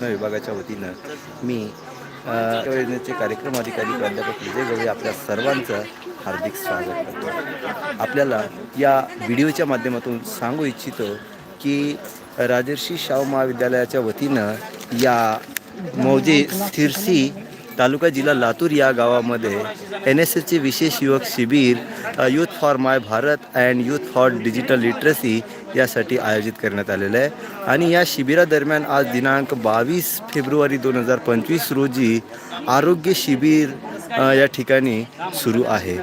सूचना विभागाच्या वतीनं मी योजनेचे कार्यक्रम अधिकारी प्राध्यापक विजय गवळी आपल्या सर्वांचं हार्दिक स्वागत करतो. आपल्याला या व्हिडिओच्या माध्यमातून सांगू इच्छितो की राजर्षी शाहू महाविद्यालयाच्या वतीनं या मौजे स्थिरसी तालुका जिल्हा लातूर या गावामध्ये एन एस एसचे विशेष युवक शिबिर youth for my Bharat and youth for digital literacy यासाठी आयोजित करण्यात आलेलं आहे. आणि या शिबिरादरम्यान आज दिनांक बावीस फेब्रुवारी दोन हजार पंचवीस रोजी आरोग्य शिबिर या ठिकाणी सुरू आहे.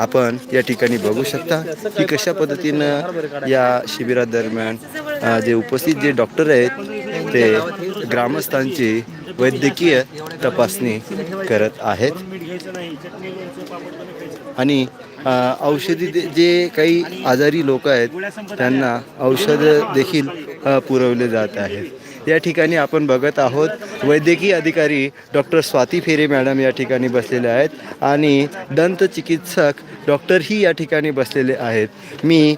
आपण या ठिकाणी बघू शकता की कशा पद्धतीनं या शिबिरादरम्यान जे उपस्थित जे डॉक्टर आहेत ते ग्रामस्थांची वैद्यकीय तपासणी करत आहेत. आणि औषधी जे काही आजारी लोक आहेत त्यांना औषधं देखील पुरवले जात आहेत. या ठिकाणी आपण बघत आहोत वैद्यकीय अधिकारी डॉक्टर स्वाती फेरे मॅडम या ठिकाणी बसलेले आहेत आणि दंत चिकित्सक डॉक्टरही या ठिकाणी बसलेले आहेत. मी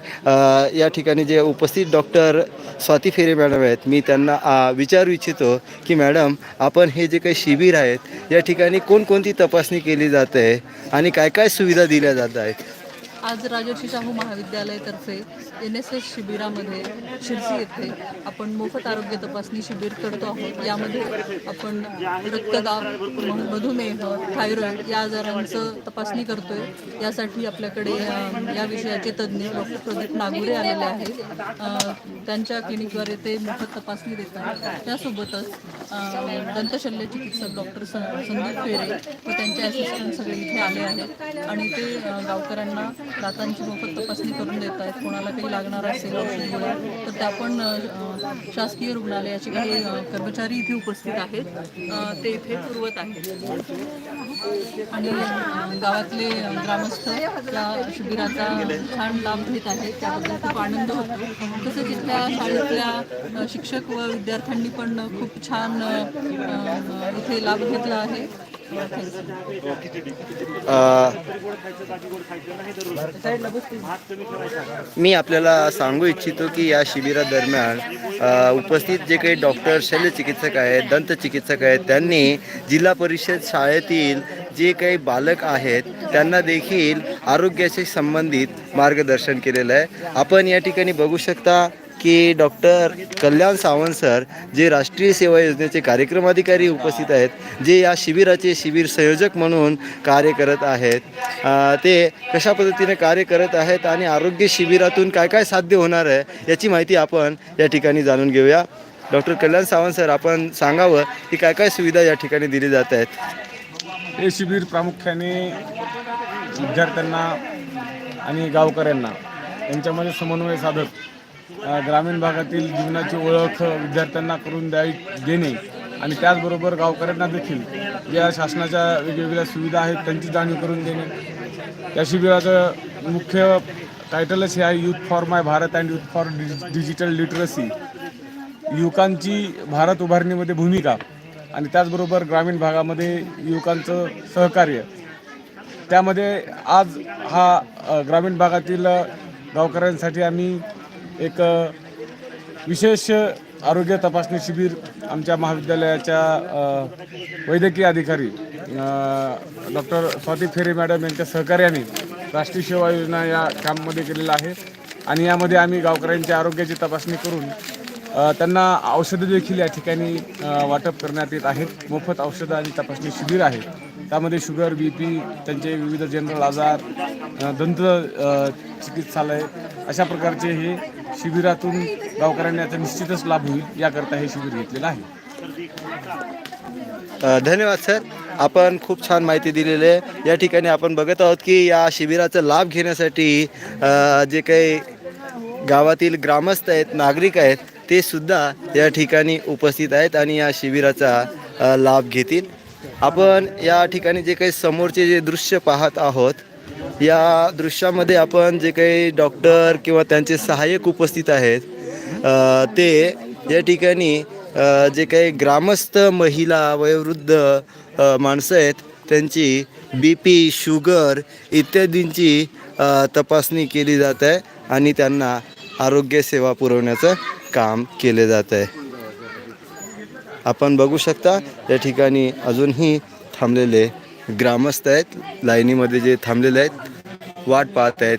या ठिकाणी जे उपस्थित डॉक्टर स्वाती फेरे मॅडम आहेत मी त्यांना आ, विचारू इच्छितो की मॅडम आपण हे जे काही शिबिर आहेत या ठिकाणी कोणकोणती तपासणी केली जात आहे आणि काय काय सुविधा दिल्या जात आहेत? आज राजर्षी शाहू महाविद्यालयातर्फे एन एस एस शिबिरामध्ये शिरसी येथे आपण मोफत आरोग्य तपासणी शिबिर करतो आहोत. यामध्ये आपण रक्तदाब मधुमेह थायरॉईड या आजारांचं तपासणी करतोय. यासाठी आपल्याकडे या विषयाचे तज्ज्ञ डॉक्टर प्रदीप नागुरे आलेले आहेत. त्यांच्या क्लिनिकद्वारे ते मोफत तपासणी देतात. त्यासोबतच दंतशल्य चिकित्सक डॉक्टर संदीप फेरे व त्यांचे असिस्टंट सगळे इथे आले आहेत. आणि ते गावकऱ्यांना दातांची मोफत तपासणी करून देत आहेत. कोणाला काही लागणार असेल तर त्या पण शासकीय रुग्णालयाचे काही कर्मचारी इथे उपस्थित आहेत. ते इथे पुरवत आहेत. आणि गावातले ग्रामस्थ या शिबिराचा छान लाभ घेत आहेत. त्याबद्दल खूप आनंद होतो. तसेच इथल्या शाळेतल्या शिक्षक व विद्यार्थ्यांनी पण खूप छान इथे लाभ घेतला आहे. मी आपल्याला सांगू इच्छितो की या शिबिरादरम्यान उपस्थित जे काही डॉक्टर शल्यचिकित्सक आहेत दंतचिकित्सक आहेत त्यांनी जिल्हा परिषद शाळेतील जे काही बालक आहेत त्यांना देखील आरोग्याशी संबंधित मार्गदर्शन केलेलं आहे. आपण या ठिकाणी बघू शकता की डॉक्टर कल्याण सावंत सर जे राष्ट्रीय सेवा योजनेचे कार्यक्रम अधिकारी उपस्थित आहेत जे या शिबिराचे शिबिर संयोजक म्हणून कार्य करत आहेत ते कशा पद्धतीने कार्य करत आहेत आणि आरोग्य शिबिरातून काय काय साध्य होणार आहे याची माहिती आपण या ठिकाणी जाणून घेऊया. डॉक्टर कल्याण सावंत सर आपण सांगावं की काय काय सुविधा या ठिकाणी दिली जात आहेत? हे शिबिर प्रामुख्याने विद्यार्थ्यांना आणि गावकऱ्यांना यांच्यामध्ये समन्वय साधत ग्रामीण भागातील जीवनाची ओळख विद्यार्थ्यांना करून द्यावी देणे आणि त्याचबरोबर गावकऱ्यांना देखील ज्या शासनाच्या वेगवेगळ्या सुविधा आहेत त्यांची जाणीव करून देणे. या शिबिराचं मुख्य टायटलच हे आहे youth for my Bharat and youth for digital literacy युवकांची भारत उभारणीमध्ये भूमिका आणि त्याचबरोबर ग्रामीण भागामध्ये युवकांचं सहकार्य. त्यामध्ये आज हा ग्रामीण भागातील गावकऱ्यांसाठी आम्ही एक विशेष आरोग्य तपासणी शिबिर आमच्या महाविद्यालयाच्या वैद्यकीय अधिकारी डॉक्टर स्वाती फेरे मॅडम यांच्या सहकार्याने राष्ट्रीय सेवा योजना या कॅम्पमध्ये केलेला आहे. आणि यामध्ये आम्ही गावकऱ्यांच्या आरोग्याची तपासणी करून त्यांना औषधं देखील या ठिकाणी वाटप करण्यात येत आहेत. मोफत औषधं आणि तपासणी शिबिर आहे. त्यामध्ये शुगर बी पी त्यांचे विविध जनरल आजार दंत चिकित्सालय अशा प्रकारचे हे शिबिरातून गावकऱ्यांना याचा निश्चितच लाभ होईल याकरता हे शिबिर घेतलेलं आहे. धन्यवाद सर. आपण खूप छान माहिती दिलेली आहे. या ठिकाणी आपण बघत आहोत की या शिबिराचा लाभ घेण्यासाठी जे काही गावातील ग्रामस्थ आहेत नागरिक आहेत ते सुद्धा या ठिकाणी उपस्थित आहेत आणि या शिबिराचा लाभ घेतील. आपण या ठिकाणी जे काही समोरचे जे दृश्य पाहत आहोत या दृश्यामध्ये आपण जे काही डॉक्टर किंवा त्यांचे सहाय्यक उपस्थित आहेत ते या ठिकाणी जे काही ग्रामस्थ महिला वयोवृद्ध माणसं आहेत त्यांची बी पी शुगर इत्यादींची तपासणी केली जात आहे आणि त्यांना आरोग्य सेवा पुरवण्याचं काम केले जात आहे. आपण बघू शकता या ठिकाणी अजूनही थांबलेले ग्रामस्थ आहेत लाईनीमध्ये जे थांबलेले आहेत वाट पाहत आहेत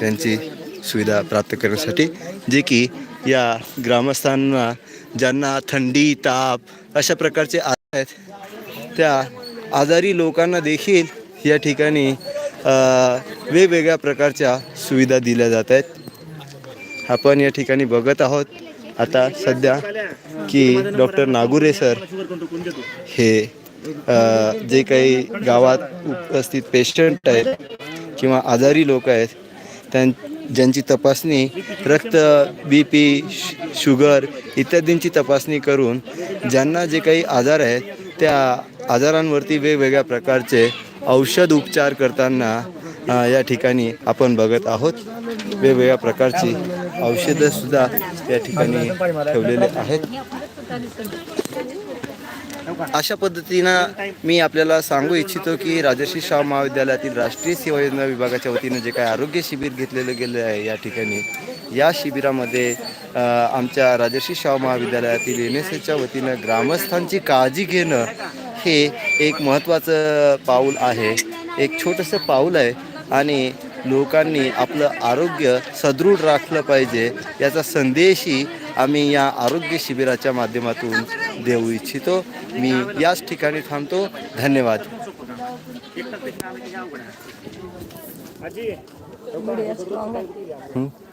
त्यांची सुविधा प्राप्त करण्यासाठी. जे की या ग्रामस्थांना ज्यांना थंडी ताप अशा प्रकारचे आजार आहेत त्या आजारी लोकांना देखील या ठिकाणी वेगवेगळ्या प्रकारच्या सुविधा दिल्या जात आहेत. आपण या ठिकाणी बघत आहोत आता सध्या की डॉक्टर नागुरे सर हे जे काही गावात उपस्थित पेशंट आहेत किंवा आजारी लोक आहेत त्यां ज्यांची तपासणी रक्त बी पी शुगर इत्यादींची तपासणी करून ज्यांना जे काही आजार आहेत त्या आजारांवरती वेगवेगळ्या प्रकारचे औषध उपचार करताना या ठिकाणी आपण बघत आहोत. वेगवेगळ्या प्रकारची औषधंसुद्धा या ठिकाणी ठेवलेले आहेत. अशा पद्धतीनं मी आपल्याला सांगू इच्छितो की राजर्षी शाह महाविद्यालयातील राष्ट्रीय सेवा योजना विभागाच्या वतीनं जे काही आरोग्य शिबिर घेतलेलं गेलं आहे या ठिकाणी या शिबिरामध्ये आमच्या राजर्षी शाह महाविद्यालयातील एन एस एसच्या वतीनं ग्रामस्थांची काळजी घेणं हे एक महत्त्वाचं पाऊल आहे. एक छोटंसं पाऊल आहे आणि लोकांनी आपलं आरोग्य सदृढ राखलं पाहिजे याचा संदेशही आम्ही या आरोग्य शिबिराच्या माध्यमातून देऊ इच्छितो. मी याच ठिकाणी थांबतो. धन्यवाद.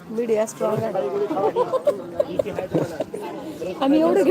मीडिया स्ट्रॉंग आहे. आम्ही एवढे